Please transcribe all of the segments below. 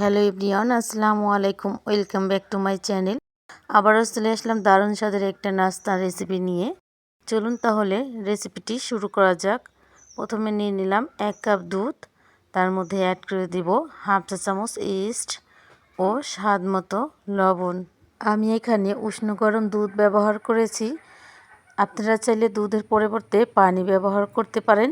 Hello everyone আসসালামু আলাইকুম, welcome back to my channel. আবারও চলে আসলাম দারুণ স্বাদের একটা নাস্তা রেসিপি নিয়ে। চলুন তাহলে রেসিপিটি শুরু করা যাক। প্রথমে নিয়ে নিলাম এক কাপ দুধ, তার মধ্যে অ্যাড করে দিব হাফ চা চামচ ইস্ট ও স্বাদ মতো লবণ। আমি এখানে উষ্ণ গরম দুধ ব্যবহার করেছি। আপনারা চাইলে দুধের পরিবর্তে পানি ব্যবহার করতে পারেন।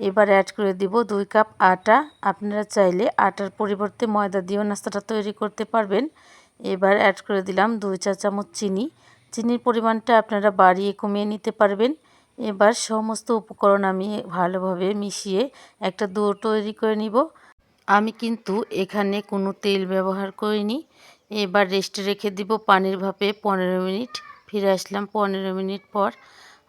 এবার অ্যাড করে দিব দুই কাপ আটা। আপনারা চাইলে আটার পরিবর্তে ময়দা দিয়েও নাস্তাটা তৈরি করতে পারবেন। এবার অ্যাড করে দিলাম দুই চা চামচ চিনি। চিনির পরিমাণটা আপনারা বাড়িয়ে কমিয়ে নিতে পারবেন। এবার সমস্ত উপকরণ আমি ভালোভাবে মিশিয়ে একটা দো তৈরি করে নিব। আমি কিন্তু এখানে কোনো তেল ব্যবহার করিনি। এবার রেস্টে রেখে দিব পানির ভাপে পনেরো মিনিট। ফিরে আসলাম পনেরো মিনিট পর।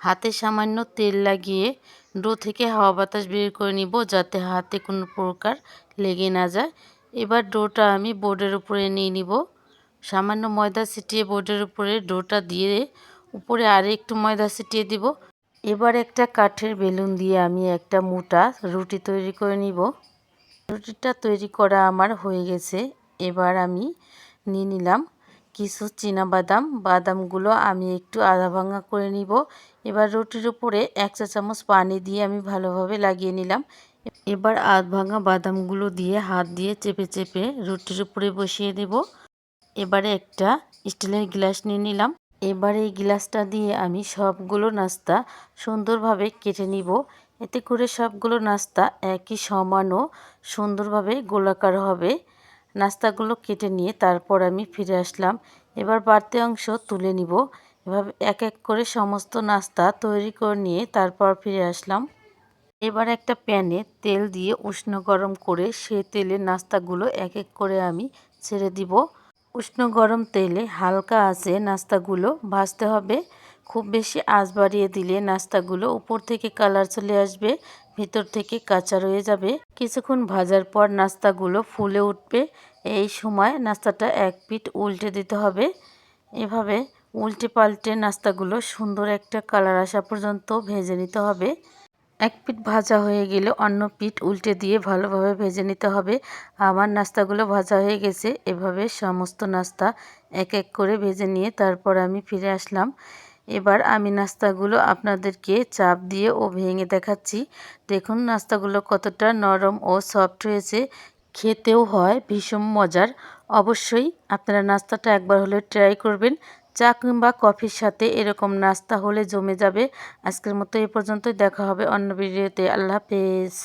হাতে সামান্য তেল লাগিয়ে ডো থেকে হাওয়া বাতাস বের করে নিব যাতে হাতে কোনো প্রকার লেগে না যায়। এবার ডোটা আমি বোর্ডের উপরে নিয়ে নিব। সামান্য ময়দা ছিটিয়ে বোর্ডের উপরে ডোটা দিয়ে উপরে আরে একটু ময়দা ছিটিয়ে দিব। এবার একটা কাঠের বেলুন দিয়ে আমি একটা মোটা রুটি তৈরি করে নিব। রুটিটা তৈরি করা আমার হয়ে গেছে। এবার আমি নিয়ে নিলাম কিছু বাদাম বাদামগুলো আমি একটু আধা ভাঙা করে নিব। এবার রুটির উপরে এক চা চামচ পানি দিয়ে আমি ভালোভাবে লাগিয়ে নিলাম। এবার আধ ভাঙা বাদামগুলো দিয়ে হাত দিয়ে চেপে চেপে রুটির উপরে বসিয়ে দেব। এবারে একটা স্টিলের গ্লাস নিয়ে নিলাম। এবার এই গ্লাসটা দিয়ে আমি সবগুলো নাস্তা সুন্দরভাবে কেটে নিব। এতে করে সবগুলো নাস্তা একই সমান ও সুন্দরভাবে গোলাকার হবে। নাস্তাগুলো কেটে নিয়ে তারপর আমি ফিরে আসলাম। এবার বাড়তি অংশ তুলে নিব। এভাবে এক এক করে সমস্ত নাস্তা তৈরি করে নিয়ে তারপর ফিরে আসলাম। এবার একটা প্যানে তেল দিয়ে উষ্ণ গরম করে সে তেলে নাস্তাগুলো এক এক করে আমি ছেড়ে দিব। উষ্ণ গরম তেলে হালকা আছে নাস্তাগুলো ভাজতে হবে। খুব বেশি আঁচ বাড়িয়ে দিলে নাস্তাগুলো উপর থেকে কালার চলে আসবে। ভিতর থেকে কাঁচা রয়ে যাবে। কিছুক্ষণ ভাজার পর নাস্তাগুলো ফুলে উঠবে। এই সময় নাস্তাটা এক পিঠ উল্টে দিতে হবে। এভাবে উল্টে পাল্টে নাস্তাগুলো সুন্দর একটা কালার আসা পর্যন্ত ভেজে নিতে হবে। এক পিঠ ভাজা হয়ে গেলে অন্য পিঠ উল্টে দিয়ে ভালোভাবে ভেজে নিতে হবে। আমার নাস্তাগুলো ভাজা হয়ে গেছে। এভাবে সমস্ত নাস্তা এক এক করে ভেজে নিয়ে তারপর আমি ফিরে আসলাম। এবার আমি নাস্তাগুলো আপনাদেরকে চাপ দিয়ে ও ভেঙে দেখাচ্ছি। দেখুন নাস্তাগুলো কতটা নরম ও সফট হয়েছে। খেতেও হয়, ভীষণ মজার। অবশ্যই আপনারা নাস্তাটা একবার হলে ট্রাই করবেন। চা কিংবা কফির সাথে এরকম নাস্তা হলে জমে যাবে। আজকের মতো এ পর্যন্তই। দেখা হবে অন্য ভিডিওতে। আল্লাহ হাফেজ।